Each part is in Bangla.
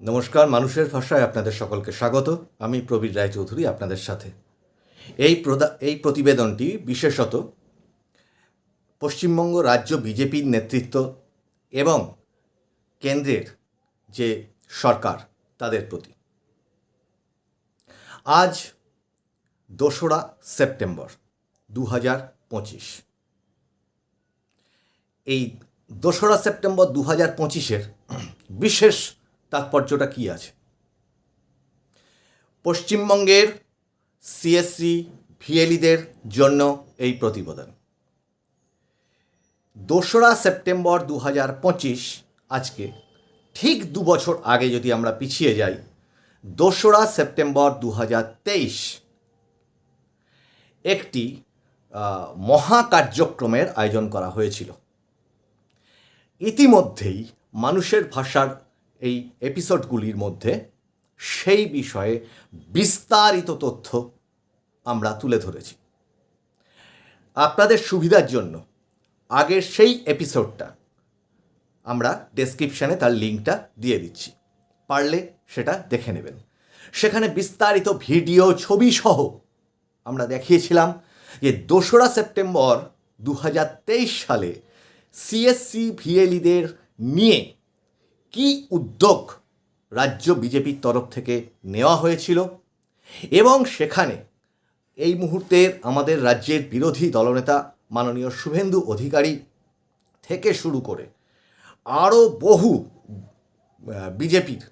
নমস্কার, মানুষের ভাষায় আপনাদের সকলকে স্বাগত। আমি প্রবীর রায়চৌধুরী আপনাদের সাথে। এই প্রদা, এই প্রতিবেদনটি বিশেষত পশ্চিমবঙ্গ রাজ্য বিজেপির নেতৃত্ব এবং কেন্দ্রের যে সরকার, তাদের প্রতি। আজ দোসরা সেপ্টেম্বর দু হাজার পঁচিশ। এই দোসরা সেপ্টেম্বর দু হাজার পঁচিশের বিশেষ তাৎপর্যটা কী আছে? পশ্চিমবঙ্গের সিএসসি ভিএলিদের জন্য এই প্রতিবেদন। দোসরা সেপ্টেম্বর দু পঁচিশ আজকে ঠিক দু বছর আগে যদি আমরা পিছিয়ে যাই দোসরা সেপ্টেম্বর দু হাজার তেইশ একটি আহ, মহাকার্যক্রমের আয়োজন করা হয়েছিল। ইতিমধ্যেই মানুষের ভাষার এই এপিসোডগুলির মধ্যে সেই বিষয়ে বিস্তারিত তথ্য আমরা তুলে ধরেছি। আপনাদের সুবিধার জন্য আগের সেই এপিসোডটা আমরা ডেসক্রিপশানে তার লিঙ্কটা দিয়ে দিচ্ছি। পারলে সেটা দেখে নেবেন। সেখানে বিস্তারিত ভিডিও ছবি সহ আমরা দেখিয়েছিলাম যে দোসরা সেপ্টেম্বর দু হাজার তেইশ সালে সিএসসি ভিএলিদের নিয়ে কি উদ্যোগ রাজ্য বিজেপির তরফ থেকে নেওয়া হয়েছিল? এবং সেখানে এই মুহূর্তের আমাদের রাজ্যের বিরোধী দলনেতা মাননীয় শুভেন্দু অধিকারী থেকে শুরু করে আরও বহু বিজেপির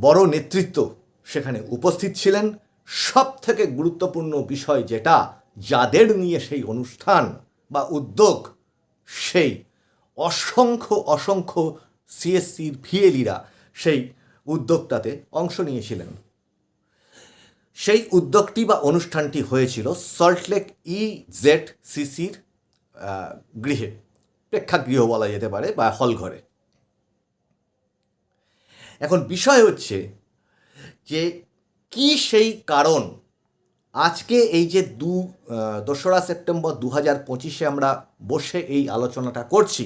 বড় নেতৃত্ব সেখানে উপস্থিত ছিলেন। সব থেকে গুরুত্বপূর্ণ বিষয় যেটা, যাদের নিয়ে সেই অনুষ্ঠান বা উদ্যোগ, সেই অসংখ্য অসংখ্য সিএসসির ভিএলিরা সেই উদ্যোগটাতে অংশ নিয়েছিলেন। সেই উদ্যোগটি বা অনুষ্ঠানটি হয়েছিল সল্টলেক ই জেড সিসির গৃহে, প্রেক্ষাগৃহ বলা যেতে পারে, বা হলঘরে। এখন বিষয় হচ্ছে যে কি সেই কারণ? আজকে এই যে দু দোসরা সেপ্টেম্বর দু হাজার পঁচিশে আমরা বসে এই আলোচনাটা করছি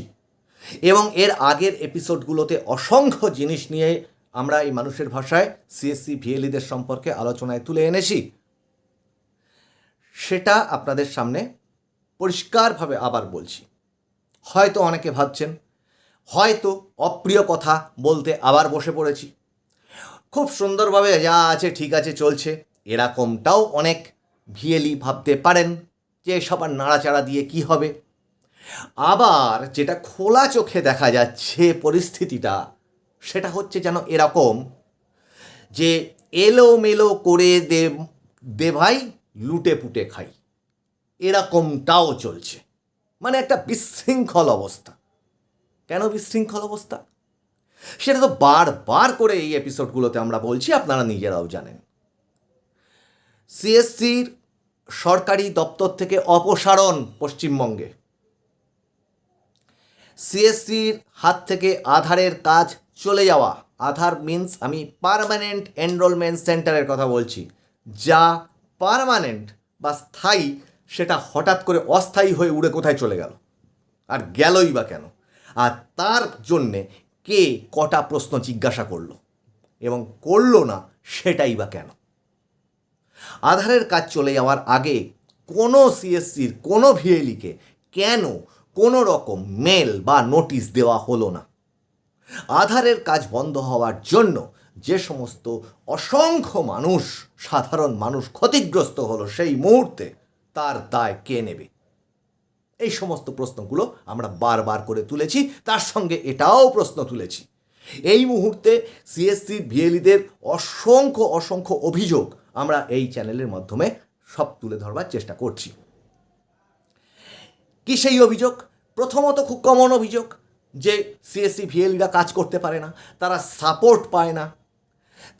এবং এর আগের এপিসোডগুলোতে অসংখ্য জিনিস নিয়ে আমরা এই মানুষের ভাষায় সিএসসি ভিএলিদের সম্পর্কে আলোচনায় তুলে এনেছি। সেটা আপনাদের সামনে পরিষ্কারভাবে আবার বলছি। হয়তো অনেকে ভাবছেন, হয়তো অপ্রিয় কথা বলতে আবার বসে পড়েছি। খুব সুন্দরভাবে যা আছে ঠিক আছে চলছে, এরকমটাও অনেক ভিএলি ভাবতে পারেন যে সবার নাড়াচাড়া দিয়ে কি হবে। আবার যেটা খোলা চোখে দেখা যাচ্ছে পরিস্থিতিটা, সেটা হচ্ছে যেন এরকম যে এলোমেলো করে দে দে ভাই লুটে পুটে খাই। এরকমটাও চলছে। মানে একটা বিশৃঙ্খল অবস্থা। কেন বিশৃঙ্খল অবস্থা? সেটা তো বারবার করে এই এপিসোডগুলোতে আমরা বলছি, আপনারা নিজেরাও জানেন। সিএসসির সরকারি দপ্তর থেকে অপসারণ পশ্চিমবঙ্গে। সিএসসির হাত থেকে আধারের কাজ চলে যাওয়া। আধার মিন্স আমি পারমানেন্ট এনরোলমেন্ট সেন্টারের কথা বলছি। যা পার্মানেন্ট বা স্থায়ী সেটা হঠাৎ করে অস্থায়ী হয়ে উড়ে কোথায় চলে গেল? আর গেলই বা কেন? আর তার জন্যে কে কটা প্রশ্ন জিজ্ঞাসা করল? এবং করল না সেটাই বা কেন? আধারের কাজ চলে যাওয়ার আগে কোনো সিএসসির কোনো ভিএলিকে কেন কোনো রকম মেল বা নোটিশ দেওয়া হলো না। আধারের কাজ বন্ধ হওয়ার জন্য যে সমস্ত অসংখ্য মানুষ, সাধারণ মানুষ ক্ষতিগ্রস্ত হলো সেই মুহূর্তে তার দায় কে নেবে? এই সমস্ত প্রশ্নগুলো আমরা বারবার করে তুলেছি, তার সঙ্গে এটাও প্রশ্ন তুলেছি। এই মুহূর্তে সিএসসি ভিএলিদের অসংখ্য অসংখ্য অভিযোগ আমরা এই চ্যানেলের মাধ্যমে সব তুলে ধরবার চেষ্টা করছি। কি সেই অভিযোগ? প্রথমত খুব কমন অভিযোগ যে সিএসসি ভিএলিরা কাজ করতে পারে না, তারা সাপোর্ট পায় না।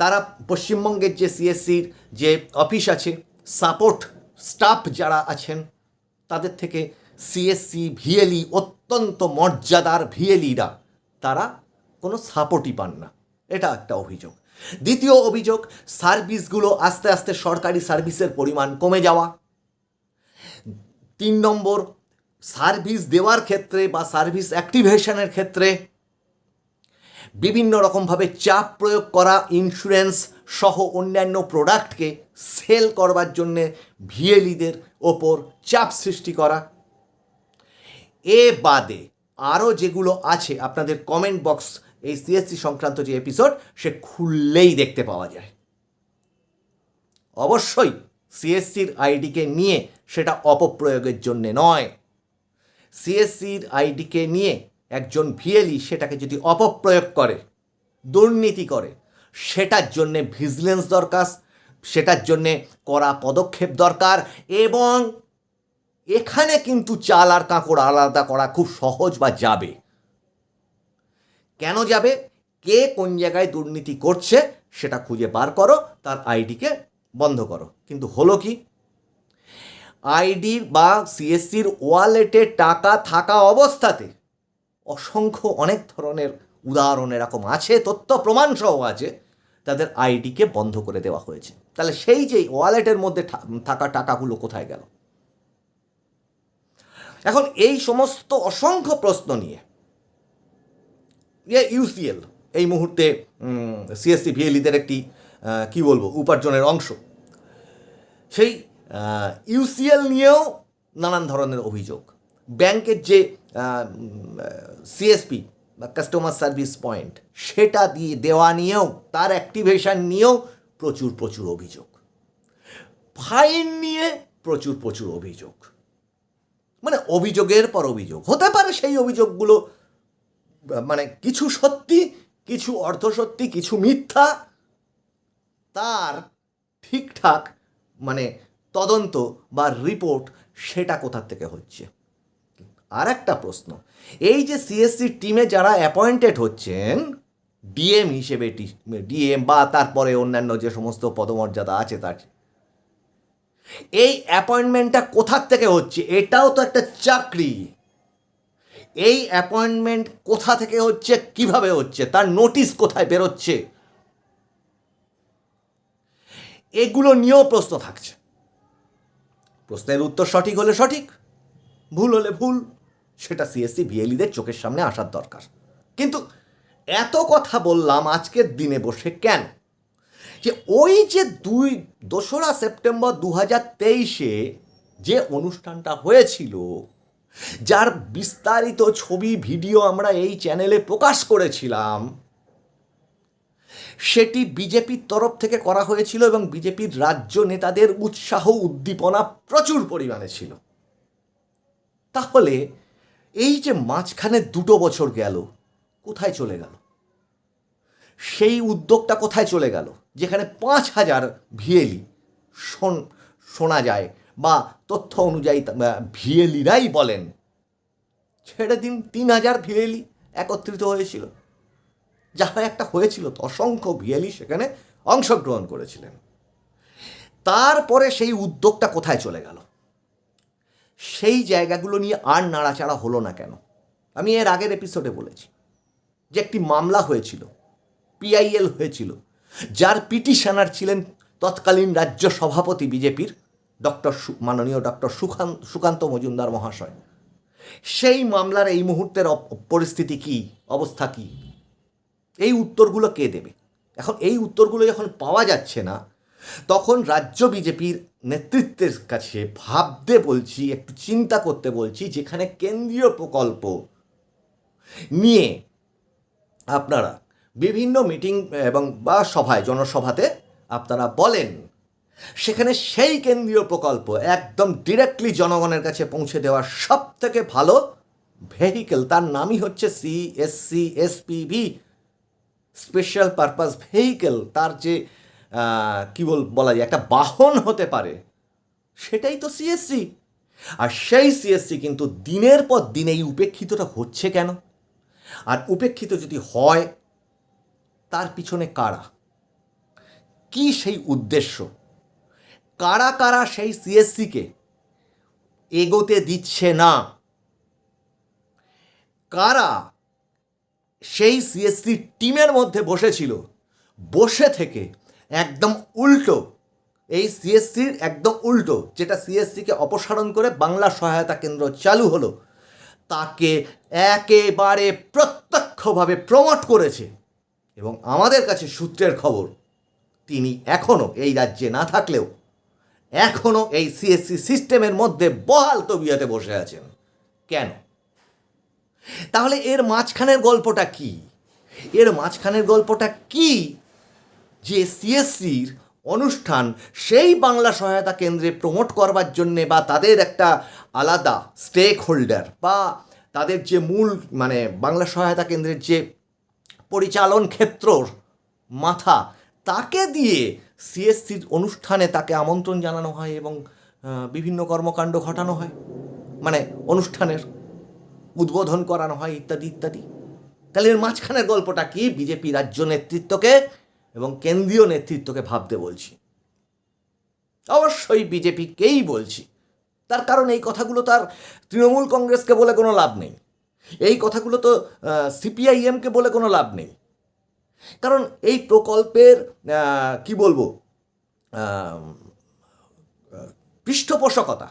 তারা পশ্চিমবঙ্গের যে সিএসসির যে অফিস আছে সাপোর্ট স্টাফ যারা আছেন, তাদের থেকে সিএসসি ভিএলই অত্যন্ত মর্যাদার ভিএলিরা তারা কোনো সাপোর্টই পান না। এটা একটা অভিযোগ। দ্বিতীয় অভিযোগ সার্ভিসগুলো আস্তে আস্তে সরকারি সার্ভিসের পরিমাণ কমে যাওয়া। তিন নম্বর সার্ভিস দেওয়ার ক্ষেত্রে বা সার্ভিস অ্যাক্টিভেশনের ক্ষেত্রে বিভিন্ন রকমভাবে চাপ প্রয়োগ করা ইন্স্যুরেন্স সহ অন্যান্য প্রোডাক্টকে সেল করবার জন্যে ভিএলিদের ওপর চাপ সৃষ্টি করা। এ বাদে আরও যেগুলো আছে, আপনাদের কমেন্ট বক্স এই সিএসসি সংক্রান্ত যে এপিসোড সে খুললেই দেখতে পাওয়া যায়। অবশ্যই সিএসসির আইডিকে নিয়ে সেটা অপপ্রয়োগের জন্যে নয়। সিএসসির আইডিকে নিয়ে একজন ভিএলই সেটাকে যদি অপপ্রয়োগ করে, দুর্নীতি করে, সেটার জন্যে ভিজিলেন্স দরকার, সেটার জন্যে করা পদক্ষেপ দরকার এবং এখানে কিন্তু চাল আর কাঁকড় আলাদা করা খুব সহজ বা যাবে। কেন যাবে? কে কোন জায়গায় দুর্নীতি করছে সেটা খুঁজে বার করো, তার আইডিকে বন্ধ করো। কিন্তু হলো কি? আইডির বা সিএসসির ওয়ালেটে টাকা থাকা অবস্থাতে অসংখ্য অনেক ধরনের উদাহরণ এরকম আছে, তথ্য প্রমাণ সহ আছে, তাদের আইডিকে বন্ধ করে দেওয়া হয়েছে। তাহলে সেই যে ওয়ালেটের মধ্যে থাকা টাকাগুলো কোথায় গেল? এখন এই সমস্ত অসংখ্য প্রশ্ন নিয়ে ইয়ে ইউসিএল এই মুহূর্তে সিএসসি ভিএলিদের একটি কি বলব, উপার্জনের অংশ। সেই ইউসিএল নিয়েও নানান ধরনের অভিযোগ। ব্যাংকের যে সিএসপি বা কাস্টমার সার্ভিস পয়েন্ট সেটা দিয়ে দেওয়া নিয়েও, তার অ্যাক্টিভেশন নিয়েও প্রচুর প্রচুর অভিযোগ। ফাইন নিয়ে প্রচুর প্রচুর অভিযোগ। মানে অভিযোগের পর অভিযোগ। হতে পারে সেই অভিযোগগুলো মানে কিছু সত্যি, কিছু অর্ধ সত্যি কিছু মিথ্যা, তার ঠিকঠাক মানে তদন্ত বা রিপোর্ট সেটা কোথার থেকে হচ্ছে? আর একটা প্রশ্ন, এই যে সিএসসি টিমে যারা অ্যাপয়েন্টেড হচ্ছেন, ডিএম হিসেবে ডিএম বা তারপরে অন্যান্য যে সমস্ত পদমর্যাদা আছে তার, এই অ্যাপয়েন্টমেন্টটা কোথার থেকে হচ্ছে? এটাও তো একটা চাকরি। এই অ্যাপয়েন্টমেন্ট কোথা থেকে হচ্ছে? কীভাবে হচ্ছে? তার নোটিশ কোথায় বেরোচ্ছে? এগুলো নিয়েও প্রশ্ন থাকছে। প্রশ্নের উত্তর সঠিক হলে সঠিক, ভুল হলে ভুল, সেটা সিএসসি ভিএলিদের চোখের সামনে আসার দরকার। কিন্তু এত কথা বললাম আজকের দিনে বসে কেন? যে ওই যে দুই, দোসরা সেপ্টেম্বর দু হাজার তেইশে যে অনুষ্ঠানটা হয়েছিল, যার বিস্তারিত ছবি, ভিডিও আমরা এই চ্যানেলে প্রকাশ করেছিলাম সেটি বিজেপির তরফ থেকে করা হয়েছিল এবং বিজেপির রাজ্য নেতাদের উৎসাহ উদ্দীপনা প্রচুর পরিমাণে ছিল। তাহলে এই যে মাঝখানে দুটো বছর গেল, কোথায় চলে গেল? সেই উদ্যোগটা কোথায় চলে গেল? যেখানে পাঁচ হাজার ভিএলি শোনা যায় বা তথ্য অনুযায়ী ভিএলিরাই বলেন। ছেড়ে দিন, তিন হাজার ভিএলি একত্রিত হয়েছিল। যাহা একটা হয়েছিল, তো অসংখ্য ভিএলি সেখানে অংশগ্রহণ করেছিলেন। তারপরে সেই উদ্যোগটা কোথায় চলে গেল? সেই জায়গাগুলো নিয়ে আর নাড়াচাড়া হলো না কেন? আমি এর আগের এপিসোডে বলেছি যে একটি মামলা হয়েছিল পিআইএল হয়েছিল, যার পিটিশনার ছিলেন তৎকালীন রাজ্য সভাপতি বিজেপির ডক্টর মাননীয় ডক্টর সুখান, সুকান্ত মজুমদার মহাশয়। সেই মামলার এই মুহূর্তের পরিস্থিতি কি? অবস্থা কি? এই উত্তরগুলো কে দেবে? এখন এই উত্তরগুলো যখন পাওয়া যাচ্ছে না, তখন রাজ্য বিজেপির নেতৃত্বের কাছে ভাবতে বলছি, একটু চিন্তা করতে বলছি, যেখানে কেন্দ্রীয় প্রকল্প নিয়ে আপনারা বিভিন্ন মিটিং এবং বা সভায়, জনসভাতে আপনারা বলেন, সেখানে সেই কেন্দ্রীয় প্রকল্প একদম ডিরেক্টলি জনগণের কাছে পৌঁছে দেওয়ার সব থেকে ভালো ভেহিকেল তার নামই হচ্ছে CSC SPV special purpose vehicle তার যে কি বল, বলা যায়, একটা বাহন হতে পারে, সেটাই তো সিএসসি আর সেই সিএসসি কিন্তু দিনের পর দিন এই উপেক্ষিতটা হচ্ছে কেন? আর উপেক্ষিত যদি হয়, তার পিছনে কারা? কি সেই উদ্দেশ্য? কারা কারা সেই সিএসসিকে এগোতে দিচ্ছে না? কারা সেই সিএসসি টিমের মধ্যে বসেছিল। বসে থেকে একদম উল্টো, এই সিএসসির একদম উল্টো, যেটা সিএসসিকে অপসারণ করে বাংলা সহায়তা কেন্দ্র চালু হলো, তাকে একেবারে প্রত্যক্ষভাবে প্রমোট করেছে। এবং আমাদের কাছে সূত্রের খবর, তিনি এখনও এই রাজ্যে না থাকলেও এখনও এই সিএসসি সিস্টেমের মধ্যে বহাল তবিয়াতে বসে আছেন। কেন? তাহলে এর মাঝখানের গল্পটা কি? এর মাঝখানের গল্পটা কি? যে সিএসসির অনুষ্ঠান সেই বাংলা সহায়তা কেন্দ্রে প্রমোট করবার জন্যে বা তাদের একটা আলাদা স্টেক হোল্ডার বা তাদের যে মূল মানে বাংলা সহায়তা কেন্দ্রের যে পরিচালন ক্ষেত্রর মাথা, তাকে দিয়ে সিএসসির অনুষ্ঠানে তাকে আমন্ত্রণ জানানো হয় এবং বিভিন্ন কর্মকাণ্ড ঘটানো হয়। মানে অনুষ্ঠানের উদ্বোধন করানো হয়, ইত্যাদি ইত্যাদি। তাহলে এর মাঝখানের গল্পটা কি? বিজেপি রাজ্য নেতৃত্বকে এবং কেন্দ্রীয় নেতৃত্বকে ভাবতে বলছি। অবশ্যই বিজেপিকেই বলছি। তার কারণ এই কথাগুলো তার তৃণমূল কংগ্রেসকে বলে কোনো লাভ নেই। এই কথাগুলো তো সিপিআইএমকে বলে কোনো লাভ নেই। কারণ এই প্রকল্পের কি বলব পৃষ্ঠপোষকতা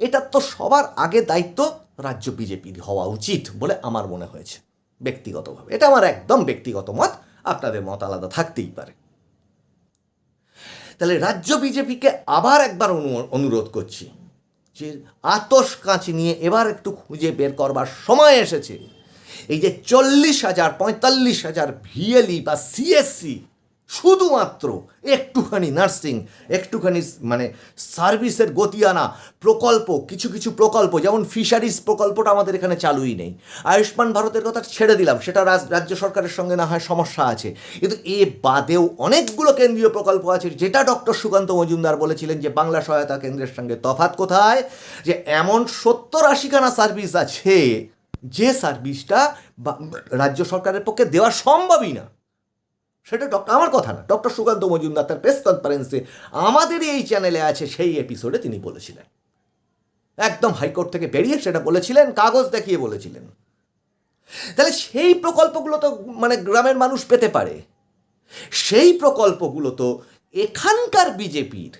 এটার তো সবার আগে দায়িত্ব রাজ্য বিজেপির হওয়া উচিত বলে আমার মনে হয়েছে, ব্যক্তিগতভাবে। এটা আমার একদম ব্যক্তিগত মত, আপনাদের মত আলাদা থাকতেই পারে। তাহলে রাজ্য বিজেপিকে আবার একবার অনু- অনুরোধ করছি যে আতস কাঁচ নিয়ে এবার একটু খুঁজে বের করবার সময় এসেছে। এই যে চল্লিশ হাজার, পঁয়তাল্লিশ হাজার ভিএলই বা সিএসসি শুধুমাত্র একটুখানি নার্সিং একটুখানি মানে সার্ভিসের গতি আনা প্রকল্প, কিছু কিছু প্রকল্প, যেমন ফিশারিজ প্রকল্পটা আমাদের এখানে চালুই নেই। আয়ুষ্মান ভারতের কথা ছেড়ে দিলাম, সেটা রাজ- রাজ্য সরকারের সঙ্গে না হয় সমস্যা আছে। কিন্তু এ বাদেও অনেকগুলো কেন্দ্রীয় প্রকল্প আছে, যেটা ডক্টর সুকান্ত মজুমদার বলেছিলেন যে বাংলা সহায়তা কেন্দ্রের সঙ্গে তফাৎ কোথায়? যে এমন সত্তর আশিখানা সার্ভিস আছে, যে সার্ভিসটা রাজ্য সরকারের পক্ষে দেওয়া সম্ভবই না। সেটা ডক্টর, আমার কথা না, ডক্টর সুকান্ত মজুমদার তার প্রেস কনফারেন্সে আমাদেরই এই চ্যানেলে আছে, সেই এপিসোডে তিনি বলেছিলেন। একদম হাইকোর্ট থেকে বেরিয়ে সেটা বলেছিলেন, কাগজ দেখিয়ে বলেছিলেন। তাহলে সেই প্রকল্পগুলো তো মানে গ্রামের মানুষ পেতে পারে। সেই প্রকল্পগুলো তো এখানকার বিজেপির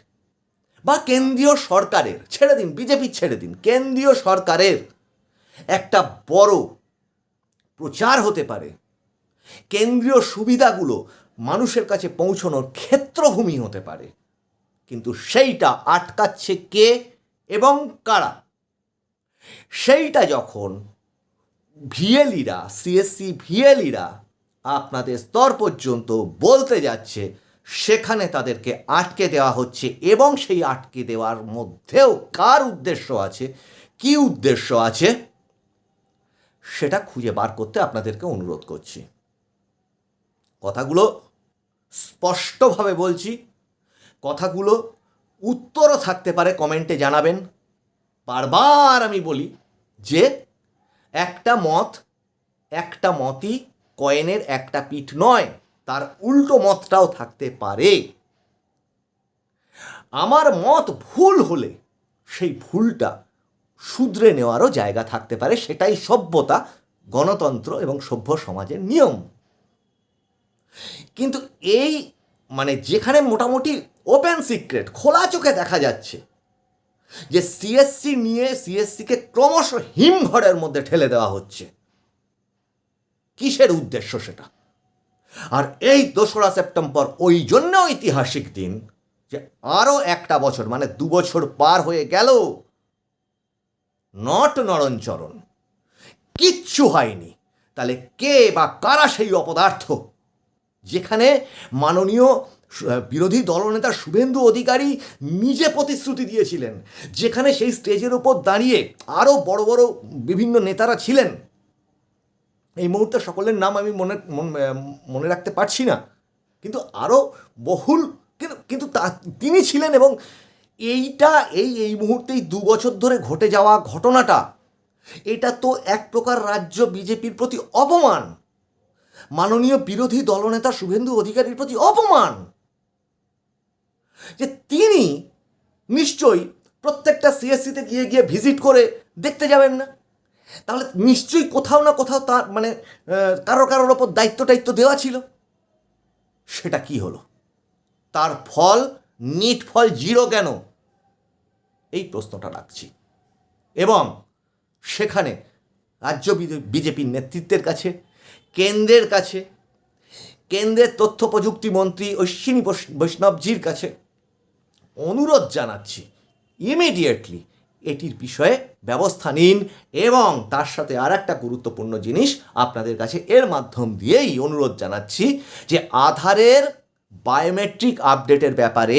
বা কেন্দ্রীয় সরকারের, ছেড়ে দিন, বিজেপির ছেড়ে দিন, কেন্দ্রীয় সরকারের একটা বড় প্রচার হতে পারে। কেন্দ্রীয় সুবিধাগুলো মানুষের কাছে পৌঁছানোর ক্ষেত্রভূমি হতে পারে। কিন্তু সেইটা আটকাচ্ছে কে এবং কারা? সেইটা যখন ভিএলিরা সিএসসি ভিএলিরা আপনাদের স্তর পর্যন্ত বলতে যাচ্ছে, সেখানে তাদেরকে আটকে দেওয়া হচ্ছে এবং সেই আটকে দেওয়ার মধ্যেও কার উদ্দেশ্য আছে, কি উদ্দেশ্য আছে, সেটা খুঁজে বার করতে আপনাদেরকে অনুরোধ করছি। কথাগুলো স্পষ্টভাবে বলছি। কথাগুলো উত্তরও থাকতে পারে কমেন্টে জানাবেন। বারবার আমি বলি যে একটা মত একটা মতই কয়েনের একটা পিঠ নয়, তার উল্টো মতটাও থাকতে পারে। আমার মত ভুল হলে সেই ভুলটা শুধরে নেওয়ারও জায়গা থাকতে পারে, সেটাই সভ্যতা, গণতন্ত্র এবং সভ্য সমাজের নিয়ম। কিন্তু এই মানে যেখানে মোটামুটি ওপেন সিক্রেট খোলা চোখে দেখা যাচ্ছে যে সিএসসি নিয়ে সিএসসিকে ক্রমশ হিমঘরের মধ্যে ঠেলে দেওয়া হচ্ছে। কিসের উদ্দেশ্য সেটা? আর এই দোসরা সেপ্টেম্বর, ওই জন্য ঐতিহাসিক দিন যে আরও একটা বছর মানে দু বছর পার হয়ে গেল। নট নরণচরণ, কিচ্ছু হয়নি। তাহলে কে বা কারা সেই অপদার্থ? যেখানে মাননীয় বিরোধী দলনেতা শুভেন্দু অধিকারী নিজে প্রতিশ্রুতি দিয়েছিলেন, যেখানে সেই স্টেজের ওপর দাঁড়িয়ে আরও বড় বড় বিভিন্ন নেতারা ছিলেন। এই মুহূর্তে সকলের নাম আমি মনে, মন- রাখতে পারছি না, কিন্তু আরও বহুল, কিন্তু কিন্তু তা, তিনি ছিলেন এবং এইটা, এই এই মুহূর্তেই দু বছর ধরে ঘটে যাওয়া ঘটনাটা, এটা তো এক প্রকার রাজ্য বিজেপির প্রতি অপমান। মাননীয় বিরোধী দলনেতা শুভেন্দু অধিকারীর প্রতি অপমান। যে তিনি নিশ্চয়ই প্রত্যেকটা সিএসসিতে গিয়ে গিয়ে ভিজিট করে দেখতে যাবেন না। তাহলে নিশ্চয়ই কোথাও না কোথাও তার মানে কারও কারোর ওপর দায়িত্ব টাইত্ব দেওয়া ছিল। সেটা কি হলো? তার ফল, নিট ফল জিরো কেন? এই প্রশ্নটা রাখছি। এবং সেখানে রাজ্য বিজেপির নেতৃত্বের কাছে কেন্দ্রের কাছে, কেন্দ্রের তথ্য প্রযুক্তি মন্ত্রী অশ্বিনী বৈষ্ণবজির কাছে অনুরোধ জানাচ্ছি ইমিডিয়েটলি এটির বিষয়ে ব্যবস্থা নিন এবং তার সাথে আর একটা গুরুত্বপূর্ণ জিনিস আপনাদের কাছে এর মাধ্যম দিয়েই অনুরোধ জানাচ্ছি যে আধারের বায়োমেট্রিক আপডেটের ব্যাপারে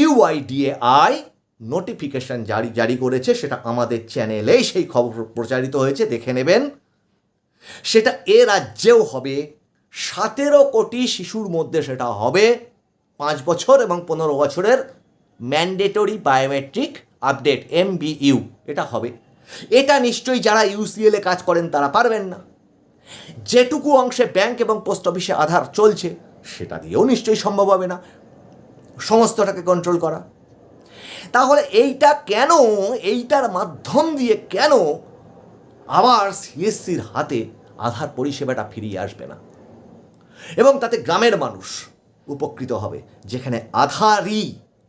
ইউআইডিএআই নোটিফিকেশন জারি জারি করেছে, সেটা আমাদের চ্যানেলেই সেই খবর প্রচারিত হয়েছে, দেখে নেবেন। সেটা এ রাজ্যেও হবে। সতেরো কোটি শিশুর মধ্যে সেটা হবে। পাঁচ বছর এবং পনেরো বছরের mandatory biometric update M MBU এটা হবে। এটা নিশ্চয়ই যারা ইউসিএলে কাজ করেন তারা পারবেন না। যেটুকু অংশে ব্যাংক এবং পোস্ট অফিসে আধার চলছে, সেটা দিয়েও নিশ্চয়ই সম্ভব হবে না। সমস্তটাকে কন্ট্রোল করা। তাহলে এইটা কেন, এইটার মাধ্যম দিয়ে কেন আবার সিএসসির হাতে আধার পরিষেবাটা ফিরিয়ে আসবে না। এবং তাতে গ্রামের মানুষ উপকৃত হবে, যেখানে আধারই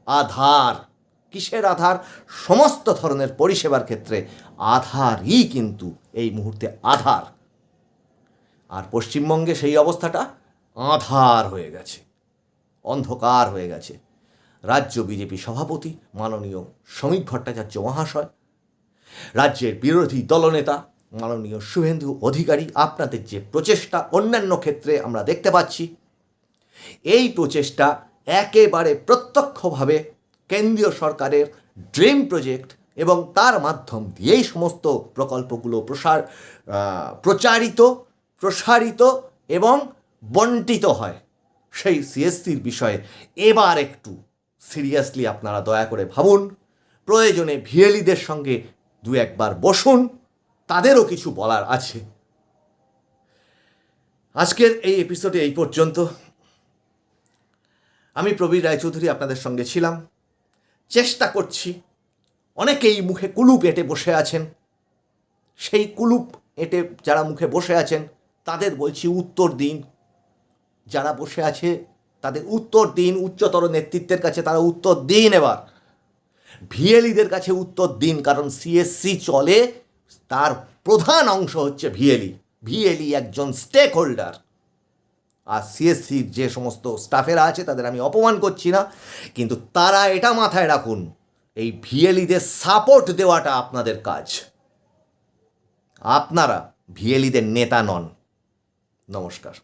আধার, কিসের আধার? সমস্ত ধরনের পরিষেবার ক্ষেত্রে আধারই কিন্তু এই মুহূর্তে আধার। আর পশ্চিমবঙ্গে সেই অবস্থাটা আধার হয়ে গেছে, অন্ধকার হয়ে গেছে। রাজ্য বিজেপি সভাপতি মাননীয় শ্রমিক ভট্টাচার্য মহাশয়, রাজ্যের বিরোধী দলনেতা মাননীয় শুভেন্দু অধিকারী, আপনাদের যে প্রচেষ্টা, অন্যান্য ক্ষেত্রে আমরা দেখতে পাচ্ছি, এই প্রচেষ্টা একেবারে প্রত্যক্ষভাবে কেন্দ্রীয় সরকারের ড্রিম প্রজেক্ট এবং তার মাধ্যম দিয়েই সমস্ত প্রকল্পগুলো প্রসার প্রচারিত, প্রসারিত এবং বন্টিত হয়। সেই সিএসসির বিষয়ে এবার একটু সিরিয়াসলি আপনারা দয়া করে ভাবুন, প্রয়োজনে ভিএলিদের সঙ্গে দু একবার বসুন। তাদেরও কিছু বলার আছে। আজকের এই এপিসোডে এই পর্যন্ত। আমি প্রবীর রায়চৌধুরী আপনাদের সঙ্গে ছিলাম। চেষ্টা করছি। অনেকেই মুখে কুলুপ এঁটে বসে আছেন। সেই কুলুপ এঁটে যারা মুখে বসে আছেন, তাদের বলছি উত্তর দিন। যারা বসে আছে, তাদের উত্তর দিন। উচ্চতর নেতৃত্বের কাছে তারা উত্তর দিন এবার। ভিএলিদের কাছে উত্তর দিন, কারণ সিএসসি চলে, তার প্রধান অংশ হচ্ছে ভিএলই। ভিএলই একজন স্টেক হোল্ডার আর সিএসসির যে সমস্ত স্টাফেরা আছে, তাদের আমি অপমান করছি না, কিন্তু তারা এটা মাথায় রাখুন, এই ভিএলিদের সাপোর্ট দেওয়াটা আপনাদের কাজ। আপনারা ভিএলিদের নেতা নন। নমস্কার।